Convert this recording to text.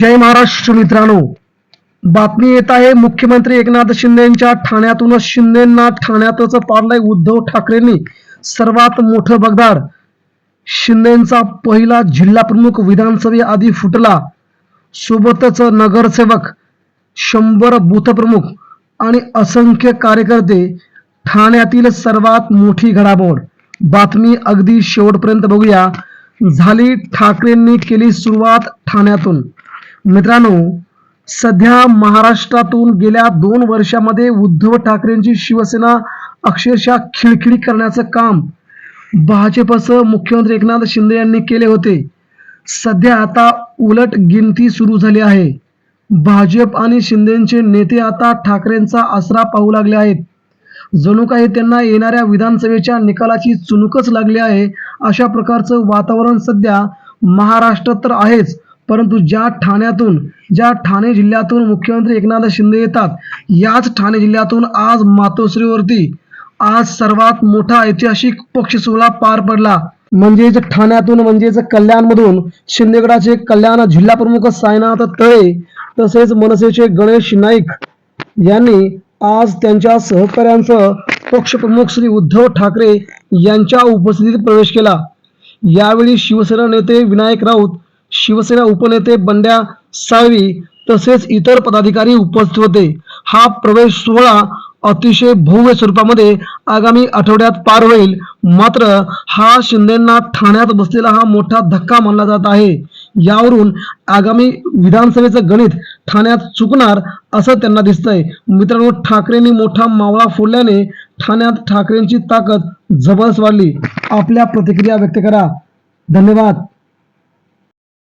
जय महाराष्ट्र मित्रांनो. बातमी येत आहे मुख्यमंत्री एकनाथ शिंदेच्या ठाण्यातूनच शिंदेना ठाण्यातच पाडलाय उद्धव ठाकरेंनी सर्वात मोठं बगदार शिंदेचा पहिला जिल्हा प्रमुख विधानसभेआधी फुटला. सोबतच नगरसेवक शंभर बूथप्रमुख आणि असंख्य कार्यकर्ते ठाण्यातील सर्वात मोठी घडामोड. बातमी अगदी शेवटपर्यंत बघूया. झाली ठाकरेंनी केली सुरुवात ठाण्यातून. मित्रांनो सध्या महाराष्ट्रातून गेल्या दोन वर्षामध्ये उद्धव ठाकरेंची शिवसेना अक्षरशः खिळखिळी करण्याचं काम भाजपचं मुख्यमंत्री एकनाथ शिंदे यांनी केले होते. सध्या आता उलट गिनती सुरू झाली आहे. भाजप आणि शिंदेचे नेते आता ठाकरेंचा आसरा पाहू लागले आहेत. जणू काही त्यांना येणाऱ्या विधानसभेच्या निकालाची चुनूकच लागली आहे अशा प्रकारचं वातावरण सध्या महाराष्ट्रात तर आहेच परंतु ज्या ठाण्यातून ज्या ठाणे जिल्ह्यातून मुख्यमंत्री एकनाथ शिंदे येतात याच ठाणे जिल्ह्यातून आज मातोश्रीवरती आज सर्वात मोठा ऐतिहासिक पक्ष सोहळा पार पडला. म्हणजेच ठाण्यातून म्हणजेच कल्याणमधून शिंदेगडाचे कल्याण जिल्हाप्रमुख सायनाथ साईनाथ तळे तसेच मनसेचे गणेश नाईक यांनी आज त्यांच्या सहकाऱ्यांसह पक्षप्रमुख श्री उद्धव ठाकरे यांच्या उपस्थितीत प्रवेश केला. यावेळी शिवसेना नेते विनायक राऊत शिवसेना उपनेते बंड्या साळवी तसेच इतर पदाधिकारी उपस्थित होते. हा प्रवेश सोहळा अतिशय भव्य स्वरूपामध्ये आगामी आठवड्यात पार होईल. मात्र हा शिंदेना ठाण्यात बसलेला हा मोठा धक्का मानला जात आहे. यावरून आगामी विधानसभेचं गणित ठाण्यात चुकणार असं त्यांना दिसतंय. मित्रांनो ठाकरेंनी मोठा मावळा फोडल्याने ठाण्यात ठाकरेंची ताकद जबरदस्त वाढली. आपल्या प्रतिक्रिया व्यक्त करा. धन्यवाद.